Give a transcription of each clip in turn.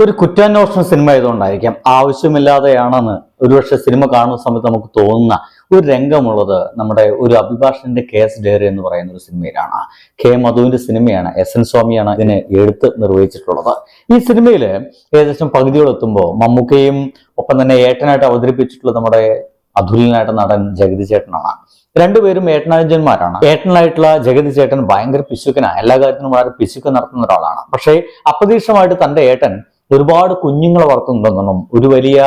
ഒരു കുറ്റാന്വേഷണ സിനിമ ആയതുകൊണ്ടായിരിക്കാം. ആവശ്യമില്ലാതെയാണെന്ന് ഒരുപക്ഷെ സിനിമ കാണുന്ന സമയത്ത് നമുക്ക് തോന്നുന്ന ഒരു രംഗമുള്ളത് നമ്മുടെ ഒരു അഭിഭാഷകന്റെ കേസ് ഡയറി എന്ന് പറയുന്ന ഒരു സിനിമയിലാണ്. കെ. മധുവിന്റെ സിനിമയാണ് എസ്. എൻ. സ്വാമിയാണ് ഇതിനെ എടുത്ത് നിർവഹിച്ചിട്ടുള്ളത്. ഈ സിനിമയിൽ ഏകദേശം പകുതിയോടെത്തുമ്പോൾ മമ്മൂക്കയും ഒപ്പം തന്നെ ഏട്ടനായിട്ട് അവതരിപ്പിച്ചിട്ടുള്ള നമ്മുടെ അതുലിനായിട്ട് നടൻ ജഗതി ചേട്ടനാണ്. രണ്ടുപേരും ഏട്ടനാജന്മാരാണ്. ഏട്ടനായിട്ടുള്ള ജഗതി ചേട്ടൻ ഭയങ്കര പിശുക്കനാണ്. എല്ലാ കാര്യത്തിനും വളരെ പിശുക്ക് നടത്തുന്ന ഒരാളാണ്. പക്ഷേ അപ്രതീക്ഷിതമായിട്ട് തന്റെ ഏട്ടൻ ഒരുപാട് കുഞ്ഞുങ്ങളെ വളർത്തുന്നുണ്ടെന്നും ഒരു വലിയ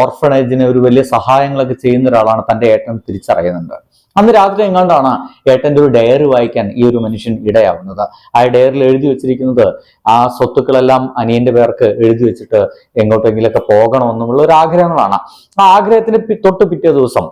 ഓർഫണേജിന് ഒരു വലിയ സഹായങ്ങളൊക്കെ ചെയ്യുന്ന ഒരാളാണ് തന്റെ ഏട്ടൻ തിരിച്ചറിയുന്നുണ്ട്. അന്ന് രാത്രി എങ്ങാണ്ടാണ് ഏട്ടന്റെ ഒരു ഡയറി വായിക്കാൻ ഈ ഒരു മനുഷ്യൻ ഇടയാവുന്നത്. ആ ഡയറിൽ എഴുതി വെച്ചിരിക്കുന്നത് ആ സ്വത്തുക്കളെല്ലാം അനിയന്റെ പേർക്ക് എഴുതി വെച്ചിട്ട് എങ്ങോട്ടെങ്കിലൊക്കെ പോകണമെന്നുള്ള ഒരു ആഗ്രഹങ്ങളാണ്. ആ ആഗ്രഹത്തിന് തൊട്ട് പിറ്റേ ദിവസം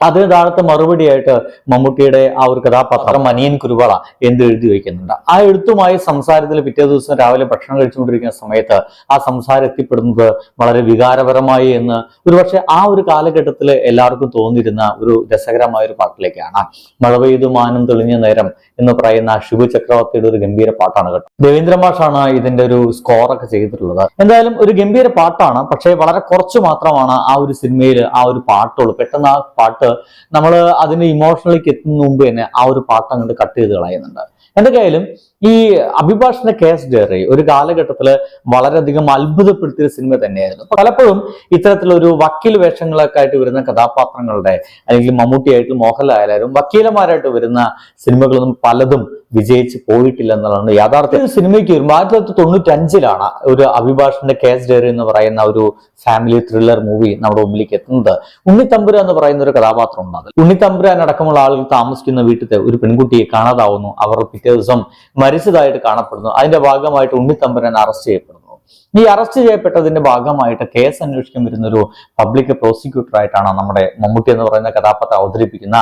അതേ താഴത്ത് മറുപടിയായിട്ട് മമ്മൂട്ടിയുടെ ആ ഒരു കഥാപാത്രം മനിയൻ കുരുവള എന്ത് എഴുതി വയ്ക്കുന്നുണ്ട്. ആ എഴുത്തുമായി സംസാരത്തിൽ പിറ്റേ ദിവസം രാവിലെ ഭക്ഷണം കഴിച്ചുകൊണ്ടിരിക്കുന്ന സമയത്ത് ആ സംസാരം എത്തിപ്പെടുന്നത് വളരെ വികാരപരമായി എന്ന് ഒരുപക്ഷെ ആ ഒരു കാലഘട്ടത്തിൽ എല്ലാവർക്കും തോന്നിയിരുന്ന ഒരു രസകരമായ ഒരു പാട്ടിലേക്കാണ്. മഴ പെയ്തു മാനം തെളിഞ്ഞ നേരം എന്ന് പറയുന്ന ശിവ ചക്രവർത്തിയുടെ ഒരു ഗംഭീര പാട്ടാണ് കേട്ടോ. രവീന്ദ്ര മാഷാണ് ഇതിന്റെ ഒരു സ്കോറൊക്കെ ചെയ്തിട്ടുള്ളത്. എന്തായാലും ഒരു ഗംഭീര പാട്ടാണ്. പക്ഷേ വളരെ കുറച്ച് മാത്രമാണ് ആ ഒരു സിനിമയിൽ ആ ഒരു പാട്ടുള്ളൂ. പെട്ടെന്ന് ആ പാട്ട് നമ്മൾ അതിന്റെ ഇമോഷണലിലേക്ക് എത്തുന്ന മുമ്പ് തന്നെ ആ ഒരു പാട്ട് അങ്ങോട്ട് കട്ട് ചെയ്ത് കളയുന്നുണ്ട്. എന്തൊക്കെയായാലും ഈ അഭിഭാഷന്റെ കേസ് ഡയറി ഒരു കാലഘട്ടത്തിൽ വളരെയധികം അത്ഭുതപ്പെടുത്തിയ സിനിമ തന്നെയായിരുന്നു. പലപ്പോഴും ഇത്തരത്തിലൊരു വക്കീൽ വേഷങ്ങളൊക്കെ ആയിട്ട് വരുന്ന കഥാപാത്രങ്ങളുടെ അല്ലെങ്കിൽ മമ്മൂട്ടിയായിട്ടും മോഹൻലാലായാലും വക്കീലന്മാരായിട്ട് വരുന്ന സിനിമകളൊന്നും പലതും വിജയിച്ച് പോയിട്ടില്ല എന്നുള്ളതാണ് യാഥാർത്ഥ്യ. സിനിമയ്ക്ക് ഒരു ആയിരത്തി തൊള്ളായിരത്തി തൊണ്ണൂറ്റി അഞ്ചിലാണ് ഒരു അഭിഭാഷന്റെ കേസ് ഡയറി എന്ന് പറയുന്ന ഒരു ഫാമിലി ത്രില്ലർ മൂവി നമ്മുടെ മുമ്പിലേക്ക് എത്തുന്നത്. ഉണ്ണിത്തമ്പുര എന്ന് പറയുന്ന ഒരു കഥാപാത്രം ഉണ്ട് അതിൽ. ഉണ്ണിത്തമ്പുരാൻ അടക്കമുള്ള ആളുകൾ താമസിക്കുന്ന വീട്ടിൽ ഒരു പെൺകുട്ടിയെ കാണാതാവുന്നു. അവർ പിറ്റേ ദിവസം മരിച്ചതായിട്ട് കാണപ്പെടുന്നു. അതിന്റെ ഭാഗമായിട്ട് ഉണ്ണിത്തമ്പുരാൻ അറസ്റ്റ് ചെയ്യപ്പെടുന്നു. ഈ അറസ്റ്റ് ചെയ്യപ്പെട്ടതിന്റെ ഭാഗമായിട്ട് കേസ് അന്വേഷിക്കാൻ വരുന്ന ഒരു പബ്ലിക് പ്രോസിക്യൂട്ടർ ആയിട്ടാണ് നമ്മുടെ മമ്മൂട്ടി എന്ന് പറയുന്ന കഥാപാത്രം അവതരിപ്പിക്കുന്ന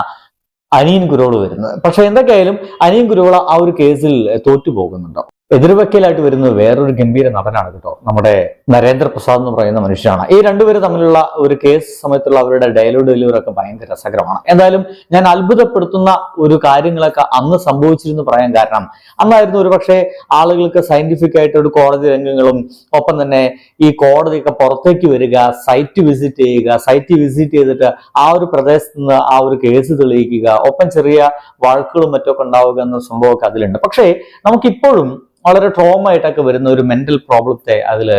അനിയൻ കുരോൾ വരുന്നത്. പക്ഷെ എന്തൊക്കെയായാലും അനിയൻ കുരോള ആ ഒരു കേസിൽ തോറ്റു പോകുന്നുണ്ട് എതിർവക്കീലായിട്ട് വരുന്നത് വേറൊരു ഗംഭീര നടനാണ് കേട്ടോ. നമ്മുടെ നരേന്ദ്രപ്രസാദ് എന്ന് പറയുന്ന മനുഷ്യനാണ്. ഈ രണ്ടുപേരും തമ്മിലുള്ള ഒരു കേസ് സമയത്തുള്ള അവരുടെ ഡയലോഗ് ഡെലിവറി ഒക്കെ ഭയങ്കര രസകരമാണ്. എന്തായാലും ഞാൻ അത്ഭുതപ്പെടുത്തുന്ന ഒരു കാര്യങ്ങളൊക്കെ അന്ന് സംഭവിച്ചിരുന്നു പറയാൻ കാരണം അന്നായിരുന്നു ഒരു പക്ഷേ ആളുകൾക്ക് സയന്റിഫിക് ആയിട്ട് ഒരു കോടതി രംഗങ്ങളും ഒപ്പം തന്നെ ഈ കോടതിയൊക്കെ പുറത്തേക്ക് വരിക സൈറ്റ് വിസിറ്റ് ചെയ്യുക സൈറ്റ് വിസിറ്റ് ചെയ്തിട്ട് ആ ഒരു പ്രദേശത്ത് നിന്ന് ആ ഒരു കേസ് തെളിയിക്കുക ഒപ്പം ചെറിയ വഴക്കുകളും മറ്റൊക്കെ ഉണ്ടാവുക എന്ന സംഭവമൊക്കെ അതിലുണ്ട്. പക്ഷേ നമുക്കിപ്പോഴും വളരെ ട്രോമ ആയിട്ടൊക്കെ വരുന്ന ഒരു മെന്റൽ പ്രോബ്ലത്തെ അതിൽ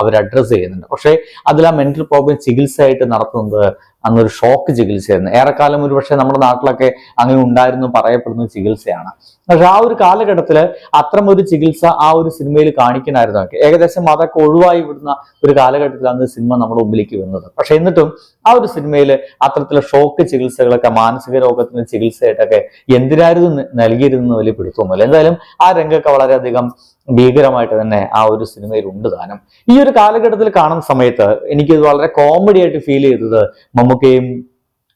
അവർ അഡ്രസ് ചെയ്യുന്നുണ്ട്. പക്ഷേ അതിൽ ആ മെന്റൽ പ്രോബ്ലം ചികിത്സയായിട്ട് നടത്തുന്നത് അന്നൊരു ഷോക്ക് ചികിത്സയായിരുന്നു. ഏറെക്കാലം ഒരു പക്ഷേ നമ്മുടെ നാട്ടിലൊക്കെ അങ്ങനെ ഉണ്ടായിരുന്നു പറയപ്പെടുന്ന ചികിത്സയാണ്. പക്ഷെ ആ ഒരു കാലഘട്ടത്തിൽ അത്തരം ഒരു ചികിത്സ ആ ഒരു സിനിമയിൽ കാണിക്കണമായിരുന്നു ഒക്കെ. ഏകദേശം അതൊക്കെ ഒഴിവായി വിടുന്ന ഒരു കാലഘട്ടത്തിലാണ് സിനിമ നമ്മുടെ മുമ്പിലേക്ക് വന്നത് പക്ഷെ എന്നിട്ടും ആ ഒരു സിനിമയിൽ അത്തരത്തിലുള്ള ഷോക്ക് ചികിത്സകളൊക്കെ മാനസിക രോഗത്തിന് ചികിത്സയായിട്ടൊക്കെ എന്തിനായിരുന്നു നൽകിയിരുന്ന വലിയ പിടുത്തമൊന്നുമില്ല. എന്തായാലും ആ രംഗമൊക്കെ വളരെയധികം ഭീകരമായിട്ട് തന്നെ ആ ഒരു സിനിമയിൽ ഉണ്ട് താനും. ഈ ഒരു കാലഘട്ടത്തിൽ കാണുന്ന സമയത്ത് എനിക്കിത് വളരെ കോമഡി ആയിട്ട് ഫീൽ ചെയ്തത് മമ്മൂക്കയും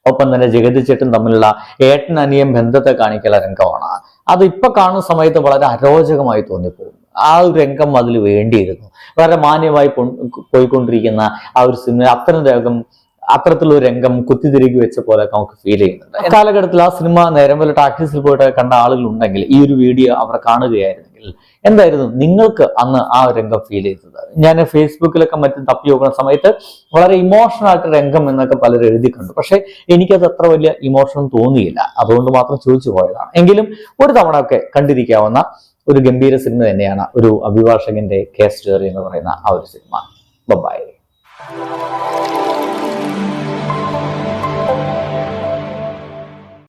ഒപ്പം തന്നെ ജഗതി ചേട്ടൻ തമ്മിലുള്ള ഏട്ടൻ അനിയം ബന്ധത്തെ കാണിക്കുന്ന രംഗമാണ്. അത് ഇപ്പൊ കാണുന്ന സമയത്ത് വളരെ അരോചകമായി തോന്നിപ്പോകും. ആ ഒരു രംഗം അതിൽ വേണ്ടിയിരുന്നു. വളരെ മാന്യമായി പോയിക്കൊണ്ടിരിക്കുന്ന ആ ഒരു സിനിമ അത്തരം രംഗം അത്തരത്തിലുള്ള രംഗം കുത്തിതിരികി വെച്ച പോലെ നമുക്ക് ഫീൽ ചെയ്യുന്നുണ്ട്. കാലഘട്ടത്തിൽ ആ സിനിമ നേരം പോലെ ടാക്സീസിൽ പോയിട്ട് കണ്ട ആളുകൾ ഉണ്ടെങ്കിൽ ഈ ഒരു വീഡിയോ അവർ കാണുകയായിരുന്നെങ്കിൽ എന്തായിരുന്നു? നിങ്ങൾക്ക് അന്ന് ആ രംഗം ഫീൽ ചെയ്തത്? ഞാൻ ഫേസ്ബുക്കിലൊക്കെ മറ്റും തപ്പി നോക്കുന്ന സമയത്ത് വളരെ ഇമോഷണൽ ആയിട്ട് രംഗം എന്നൊക്കെ പലരും എഴുതി കണ്ടു. പക്ഷെ എനിക്കത് അത്ര വലിയ ഇമോഷൻ തോന്നിയില്ല. അതുകൊണ്ട് മാത്രം ചോദിച്ചു പോയതാണ്. എങ്കിലും ഒരു തവണ ഒക്കെ കണ്ടിരിക്കാവുന്ന ഒരു ഗംഭീര സിനിമ തന്നെയാണ് ഒരു അഭിഭാഷകന്റെ കേസ് സ്റ്റോറി എന്ന് പറയുന്ന ആ ഒരു സിനിമ.